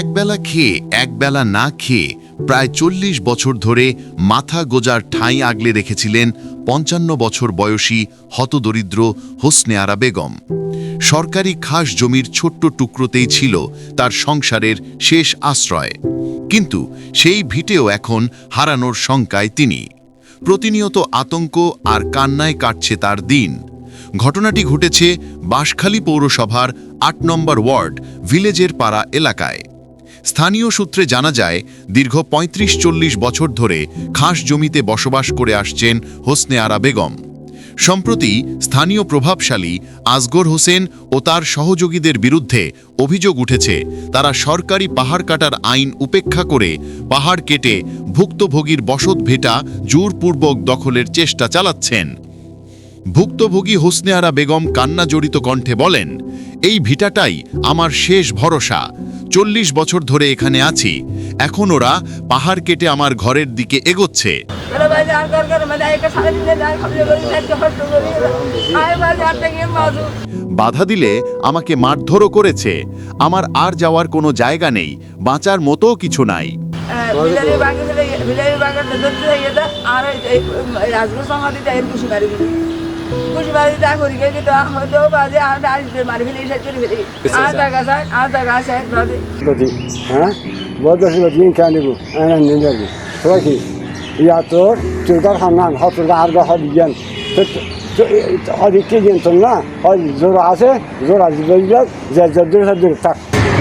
একবেলা খেয়ে, একবেলা না খেয়ে প্রায় চল্লিশ বছর ধরে মাথা গোজার ঠাঁই আগলে রেখেছিলেন পঞ্চান্ন বছর বয়সী হতদরিদ্র হোসনে আরা বেগম। সরকারি খাস জমির ছোট্ট টুকরোতেই ছিল তার সংসারের শেষ আশ্রয়। কিন্তু সেই ভিটেও এখন হারানোর শঙ্কায় তিনি। প্রতিনিয়ত আতঙ্ক আর কান্নায় কাটছে তার দিন। ঘটনাটি ঘটেছে বাঁশখালী পৌরসভার আট নম্বর ওয়ার্ড ভিলেজের পাড়া এলাকায়। স্থানীয় সূত্রে জানা যায়, দীর্ঘ ৩৫ চল্লিশ বছর ধরে খাস জমিতে বসবাস করে আসছেন হোসনে আরা বেগম। সম্প্রতি স্থানীয় প্রভাবশালী আসগর হোসেন ও তার সহযোগীদের বিরুদ্ধে অভিযোগ উঠেছে, তারা সরকারি পাহাড় কাটার আইন উপেক্ষা করে পাহাড় কেটে ভুক্তভোগীর বসত ভেটা জোরপূর্বক দখলের চেষ্টা চালাচ্ছেন। ভুক্তভোগী হোসনে আরা বেগম কান্না জড়িত কণ্ঠে বলেন, এই ভিটাটাই আমার শেষ ভরসা চল্লিশ বছর ধরে এখানে আছি। এখন ওরা পাহাড় কেটে আমার ঘরের দিকে এগোচ্ছে। বাধা দিলে আমাকে মারধরও করেছে। আমার আর যাওয়ার কোনো জায়গা নেই বাঁচার মতো কিছু নাই। আর এই রাজগুলো সমাধি তাই খুশি মারি খুশি মারি তা করি গে কিন্তু হয়তো বাজে আর আসবে মারি ফেলে শেষ করে ফেলে আর টাকা চাই আর টাকা আছে বাজে Bati, ha? Bodası bati yin kendi bu. Aynen ne derdi. Sonra ki, ya tor, Türkler hanan, hatırda arga hadi gen. Hadi ki gen tonla,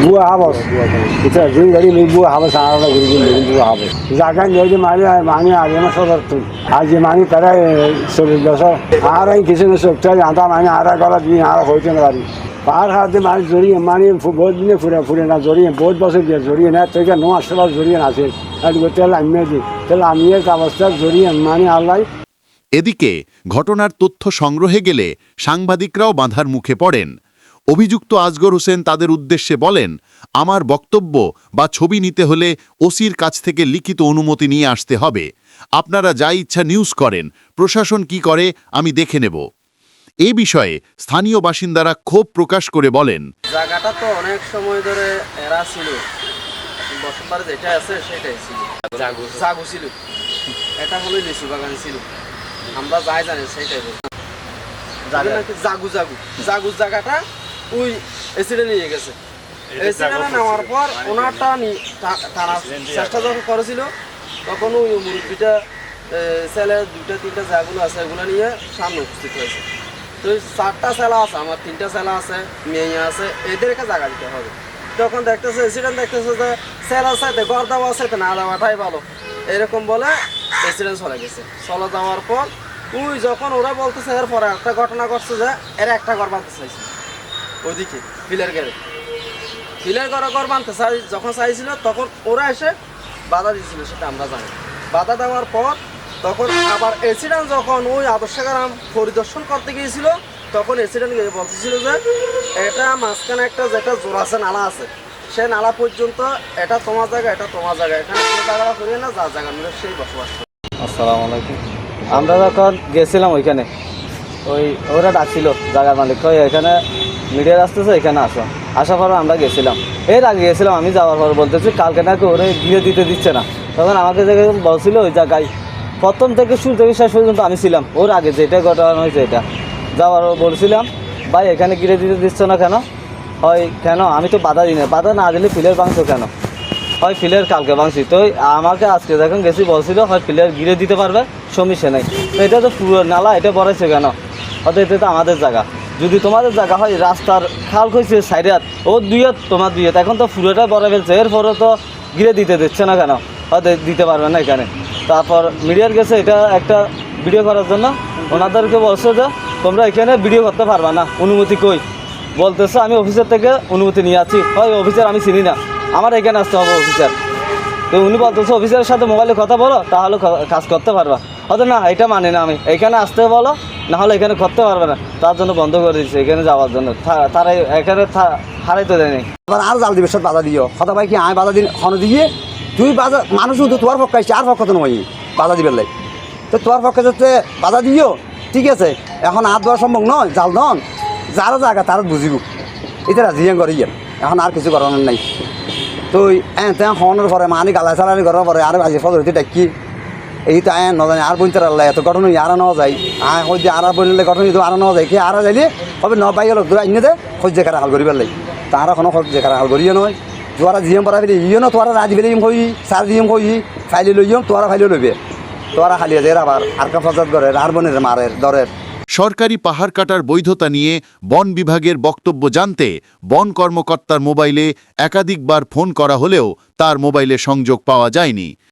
বুয়ে হাবস এটা দুই গাড়ি লোক বুয়ে হাবস আলাদা করে আর যে মানি তারাই চল্লিশ বছর। মানি আর গলা দিন আর হয়েছে না গাড়ি। পার হাতে জড়িয়ে মানি বহুত ফুরে ফুরে না, জড়িয়ে, বহুত বছর জড়িয়ে না তো এটা নয় জড়িয়ে আছে। তাহলে আমি দিই এদিকে, ঘটনার তথ্য সংগ্রহে গেলে সাংবাদিকরাও বাঁধার মুখে পড়েন। অভিযুক্ত আজগর হোসেন তাদের উদ্দেশ্যে বলেন আমার বক্তব্য বা ছবি নিতে হলে ওসির কাছ থেকে লিখিত অনুমতি নিয়ে আসতে হবে। আপনারা যা ইচ্ছা নিউজ করেন প্রশাসন কি করে আমি দেখে নেব। এ বিষয়ে স্থানীয় বাসিন্দারা ক্ষোভ প্রকাশ করে বলেন জায়গাটা তো অনেক সময় ধরে এরা ছিল। বসতবার যেটা আছে সেটাই ছিল। জাগু জাগু ছিল। এটা হলো লিচু বাগান ছিল। আমরা যাই জানি সেটাই। জাগু। জাগু জাগু। জায়গাটা ওই এসিডে নিয়ে গেছে। এসিডে নেওয়ার পর ওনারটা নি- টা- চেষ্টা যখন করেছিল তখন ওই মুরব্বিটা ছেলে দুইটা তিনটা জায়গাগুলো আছে এগুলো নিয়ে সামনে উপস্থিত হয়েছে। তো চারটা ছেলা আছে আমার তিনটা ছেলা আছে মেয়ে আছে এদেরকে জায়গা দিতে হবে। তখন দেখতেছে এক্সিডেন্ট দেখতেছে যে ছেলার সাথে ঘর দেওয়া সাথে না দেওয়াটাই ভালো। এরকম বলে এক্সিডেন্ট চলে গেছে। চলে যাওয়ার পর ওই যখন ওরা বলতেছে এরপরে একটা ঘটনা ঘটছে যে এরা একটা ঘর বাঁধতে চাইছে। ওইদিকে ফিলের গেড়ে ফিলের ঘরে ঘর বাঁধতে চাই যখন চাইছিল, তখন ওরা এসে বাধা দিয়েছিল, সেটা আমরা জানি। বাধা দেওয়ার পর তখন আবার এসিডেন্ট যখন ওই আদর্শ গ্রাম পরিদর্শন করতে গিয়েছিল, তখন এক্সিডেন্ট গিয়ে বলতেছিল যে, এটা মাঝখানে একটা যেটা জোর আছে, নালা আছে। সে নালা পর্যন্ত এটা তোমার জায়গা, এটা তোমার জায়গা। এখানে কোনো জায়গা করিয়ে না যার জায়গা মিলে সেই বসবাস করে। আসসালামু আলাইকুম। আমরা যখন গেছিলাম ওইখানে ওই ওরা ডাকছিল জায়গার মালিক ওই এখানে মিডিয়া আসতেছে, এখানে আসো। আসার পর আমরা গেছিলাম। এর আগে গেছিলাম আমি, যাওয়ার পর বলতেছি কালকে নাকি ওরে গিয়ে দিতে দিচ্ছে না। তখন আমাকে যে বলছিল ওই জায়গায়, প্রথম থেকে শুরু থেকে শেষ পর্যন্ত আমি ছিলাম, ওর আগে যেটা ঘটনা হয়েছে এটা। যাওয়ার বলছিলাম, ভাই, এখানে গিরে দিতে দিচ্ছ না কেন? হয়, কেন? আমি তো বাধা দিই না। বাধা না দিলে ফিলের বাংশ কেন? হয়, ফিলের কালকে ভাঙছি তো আমাকে আজকে যখন গেছি বলছিল, হয়, ফিলের গিরে দিতে পারবে, সমস্যা নেই। তো এটা তো পুরো নালা, এটা বড়াইছে কেন? হয়তো এটা আমাদের জায়গা। যদি তোমাদের জায়গা হয়, রাস্তার খাল খুঁজছে সাইডে ও দুইয়ত তোমার দুইয়ত। এখন তো পুরোটা বড় ফেলছে এরপরে তো গিরে দিতে দিচ্ছে না কেন? হয়তো দিতে পারবে না এখানে। তারপর মিডিয়ার গেছে এটা একটা ভিডিও করার জন্য ওনাদেরকে বলছে যে, তোমরা এখানে ভিডিও করতে পারবে না। অনুমতি কই? বলতেছে, আমি অফিসার থেকে অনুমতি নিয়ে আছি। হয় অফিসার আমি চিনি না। আমার এখানে আসতে হবে অফিসার তো উনি বলতেছে অফিসারের সাথে মোবাইলে কথা বলো, তাহলে কাজ করতে পারবা। হয়তো না, এটা মানে না আমি। এখানে আসতে বলো না হলে এখানে করতে পারবে না। তার জন্য বন্ধ করে দিচ্ছে এখানে যাওয়ার জন্য। তারা এখানে হারাই তো দেয়নি। আবার আর জাল দিবে বাধা দিও। কথা ভাই কি আয় বাধা দিন, হন দিয়ে তুই বাধা, মানুষ তো তোমার পক্ষে আসছে, আর পক্ষ তো নয়, বাধা দিবে লাই। তো তোমার পক্ষে যাতে বাধা দিও, ঠিক আছে। এখন আর দেওয়া সম্ভব নয়, জাল নন। যারা জায়গা, তারা বুঝিব। এটা রাজিয়ান করে ইয়ে এখন আর কিছু করানোর নাই। তো তে হনের পরে, মানি গালা চালানি করার পরে, আর ফজর হইতে ডাকি। এই তো আয় নজানি, আর বইতে আল্লাহ, এত ঘটনা আর নেওয়া যায়। আয় হইতে আর বললে ঘটনা তো আর নেওয়া যায়। কি আর যাইলে হবে ন পাই গেল, দূর আইনে দে, খোঁজ খারা হাল করিবার লাগে। তারা কোনো খোঁজ খারা হাল করিয়ে নয়। তোরা জিএম পড়া ফেলে ইয়ে ন তোরা রাজি ফেলে কই, সার দিম কই, ফাইলে লইম তোরা ফাইলে লইবে। তোরা খালি যায় আবার, আর কা ফসাদ করে আর বনের মারের, দরের। সরকারি পাহাড় কাটার বৈধতা নিয়ে বন বিভাগের বক্তব্য জানতে বন কর্মকর্তার মোবাইলে একাধিকবার ফোন করা হলেও তার মোবাইলে সংযোগ পাওয়া যায়নি।